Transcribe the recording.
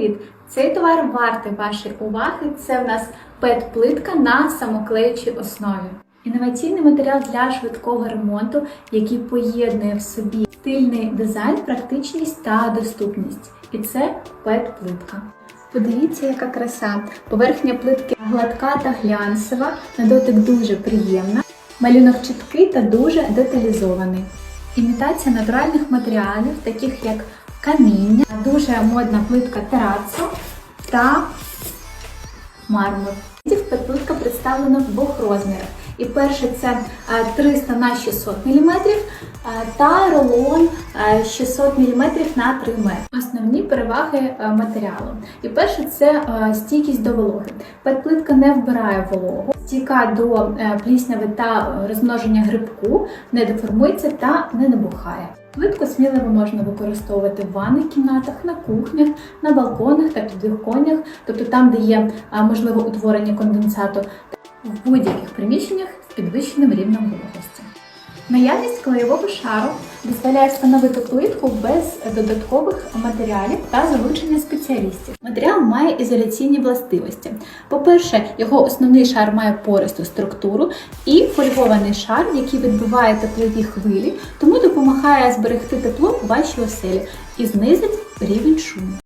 Привіт! Цей товар вартий вашої уваги. Це в нас пет-плитка на самоклеючій основі. Інноваційний матеріал для швидкого ремонту, який поєднує в собі стильний дизайн, практичність та доступність. І це пет-плитка. Подивіться, яка краса. Поверхня плитки гладка та глянцева, на дотик дуже приємна. Малюнок чіткий та дуже деталізований. Імітація натуральних матеріалів, таких як каміння, дуже модна плитка терацо та мармур. Петлитка представлена в двох розмірах. І перше це е, 300 на 600 мм та рулон е, 600 мм на 3 метри. Основні переваги е, матеріалу. І перше це е, стійкість до вологи. Петплитка не вбирає вологу, стійка до е, плісняви та розмноження грибку, не деформується та не набухає. Плитку сміливо можна використовувати в ванних кімнатах, на кухнях, на балконах та підвіконнях, тобто там, де є можливе утворення конденсату, в будь-яких приміщеннях з підвищеним рівнем вологості. Наявність клеєвого шару дозволяє встановити плитку без додаткових матеріалів та залучення спеціалістів. Матеріал має ізоляційні властивості. По-перше, його основний шар має пористу структуру і фольгований шар, який відбиває теплові хвилі, тому допомагає зберегти тепло у вашій оселі і знизить рівень шуму.